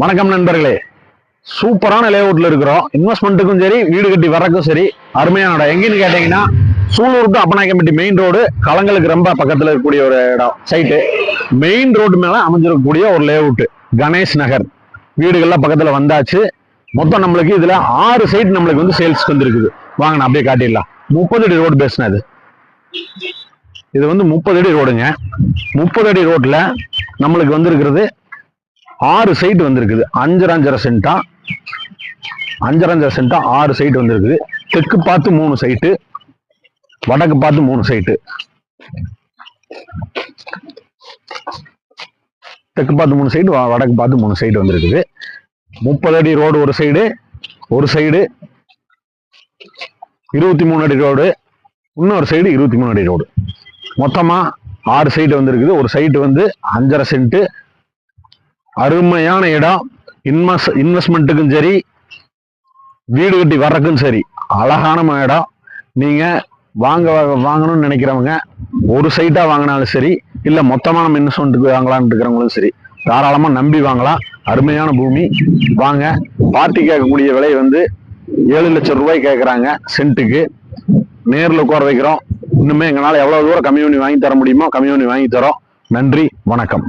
வணக்கம் நண்பர்களே. சூப்பரான லேஅவுட்ல இருக்கிறோம். இன்வெஸ்ட்மெண்ட்டுக்கும் சரி வீடு கட்டி வர்றதுக்கும் சரி அருமையான இடம். எங்கன்னு கேட்டீங்கன்னா Sulur to Appanaickenpatti main road களங்களுக்கு ரொம்ப பக்கத்துல இருக்கக்கூடிய ஒரு இடம் சைட்டு மெயின் ரோடு மேல அமைஞ்சிருக்கக்கூடிய ஒரு லேஅவுட் கணேஷ் நகர். வீடுகள்லாம் பக்கத்துல வந்தாச்சு. மொத்தம் நம்மளுக்கு இதுல ஆறு சைட் நம்மளுக்கு வந்து சேல்ஸ்க்கு வந்துருக்குது. வாங்க நான் அப்படியே காட்டிடலாம். முப்பது அடி ரோடு பேசினது இது. வந்து முப்பது அடி ரோடுங்க முப்பது அடி ரோட்ல நம்மளுக்கு வந்திருக்கிறது ஆறு சைட் வந்திருக்குது. அஞ்சரை அஞ்சரை சென்டா. அஞ்சரை அஞ்சரை சென்டா ஆறு சைட் வந்திருக்குது. தெற்கு பார்த்து மூணு சைட்டு வடக்கு பார்த்து மூணு சைட்டு தெற்கு பார்த்து மூணு சைடு வடக்கு பார்த்து மூணு சைடு வந்திருக்குது. முப்பது அடி ரோடு ஒரு சைடு ஒரு சைடு இருபத்தி மூணு அடி ரோடு இன்னொரு சைடு இருபத்தி மூணு அடி ரோடு மொத்தமாக ஆறு சைடு வந்திருக்குது. ஒரு சைட்டு வந்து அஞ்சரை சென்ட்டு அருமையான இடம். இன்வெஸ் இன்வெஸ்ட்மெண்ட்டுக்கும் சரி வீடு கட்டி வர்றதுக்கும் சரி அழகான இடம். நீங்கள் வாங்க வாங்கணும்னு நினைக்கிறவங்க ஒரு சைட்டாக வாங்கினாலும் சரி இல்ல மொத்தமான இன்வெஸ்ட்மெண்ட்டுக்கு வாங்கலாம்னு இருக்கிறவங்களும் சரி தாராளமாக நம்பி வாங்கலாம். அருமையான பூமி. வாங்க பார்ட்டி கேட்கக்கூடிய விலை வந்து ஏழு லட்சம் ரூபாய் கேட்குறாங்க சென்ட்டுக்கு நேரில் உட்கார வைக்கிறோம். இன்னுமே எங்களால் எவ்வளோ தூரம் கம்மி பண்ணி வாங்கி தர முடியுமோ கம்மி பண்ணி வாங்கி தரோம். நன்றி வணக்கம்.